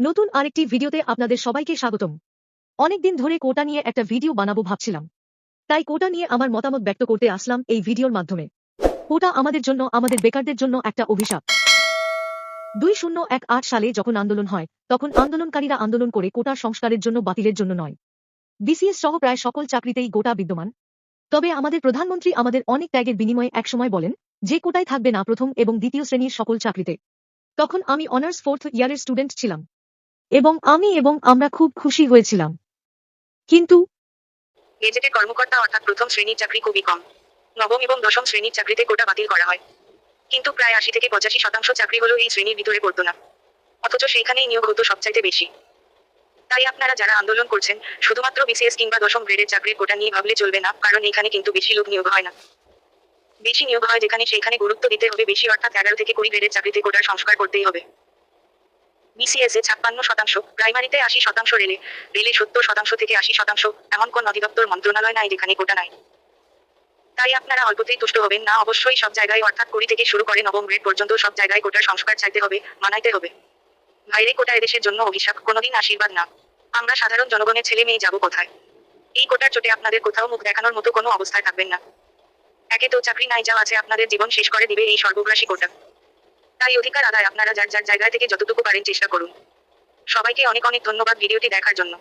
নতুন আরেকটি ভিডিওতে আপনাদের সবাইকে স্বাগতম। অনেকদিন ধরে কোটা নিয়ে একটা ভিডিও বানাবো ভাবছিলাম। তাই কোটা নিয়ে আমার মতামত ব্যক্ত করতে আসলাম এই ভিডিওর মাধ্যমে। কোটা আমাদের জন্য, আমাদের বেকারদের জন্য একটা অভিশাপ। দুই সালে যখন আন্দোলন হয়, তখন আন্দোলনকারীরা আন্দোলন করে কোটার সংস্কারের জন্য বাতিলের জন্য নয়। বিসিএস সহ প্রায় সকল চাকরিতেই গোটা বিদ্যমান। তবে আমাদের প্রধানমন্ত্রী আমাদের অনেক ত্যাগের বিনিময়ে একসময় বলেন যে কোটায় থাকবে না প্রথম এবং দ্বিতীয় শ্রেণির সকল চাকরিতে। তখন আমি অনার্স ফোর্থ ইয়ারের স্টুডেন্ট ছিলাম। এবং আমি এবং আমরা খুব খুশি হয়েছিলাম। কিন্তু গেজেটেড কর্মকর্তা অর্থাৎ প্রথম শ্রেণির চাকরি খুবই কম। নবম এবং দশম শ্রেণির চাকরিতে কোটা বাতিল করা হয়। কিন্তু প্রায় আশি থেকে পঁচাশি শতাংশ চাকরি হলো এই শ্রেণির ভিতরে পড়তো না। অথচ সেইখানেই নিয়োগ হতো সবচাইতে বেশি। তাই আপনারা যারা আন্দোলন করছেন, শুধুমাত্র বিসিএস কিংবা দশম গ্রেডের চাকরির কোটা নিয়ে ভাবলে চলবে না, কারণ এখানে কিন্তু বেশি লোক নিয়োগ হয় না। বেশি নিয়োগ হয় যেখানে সেইখানে গুরুত্ব দিতে হবে বেশি, অর্থাৎ এগারো থেকে কুড়ি গ্রেডের চাকরিতে কোটার সংস্কার করতেই হবে। বিসিএস ছাপ্পান্ন শতাংশ, প্রাইমারিতে আশি শতাংশ রেলে রেলে সত্তর শতাংশ থেকে আশি শতাংশ, এমন কোন অধিদপ্তর মন্ত্রণালয় নাই যেখানে কোটা নাই। তাই আপনারা অল্পতেই তুষ্ট হবেন। না, অবশ্যই সব জায়গায়, অর্থাৎ কুড়ি থেকে শুরু করে নবম গ্রেড পর্যন্ত সব জায়গায় কোটার সংস্কার চাইতে হবে, মানাইতে হবে। ভাইরে কোটা এদেশের জন্য অভিশাপ, কোনোদিন আশীর্বাদ না। আমরা সাধারণ জনগণের ছেলে মেয়ে যাব কোথায়? এই কোটার চোটে আপনাদের কোথাও মুখ দেখানোর মতো কোনো অবস্থায় থাকবেন না। একে তো চাকরি নাই, যা আছে আপনাদের জীবন শেষ করে দিবে এই সর্বগ্রাসী কোটা। তাই অধিকার আদায় আপনারা যার যার জায়গায় থেকে যতটুকু পারেন চেষ্টা করুন। সবাইকে অনেক অনেক ধন্যবাদ ভিডিওটি দেখার জন্য।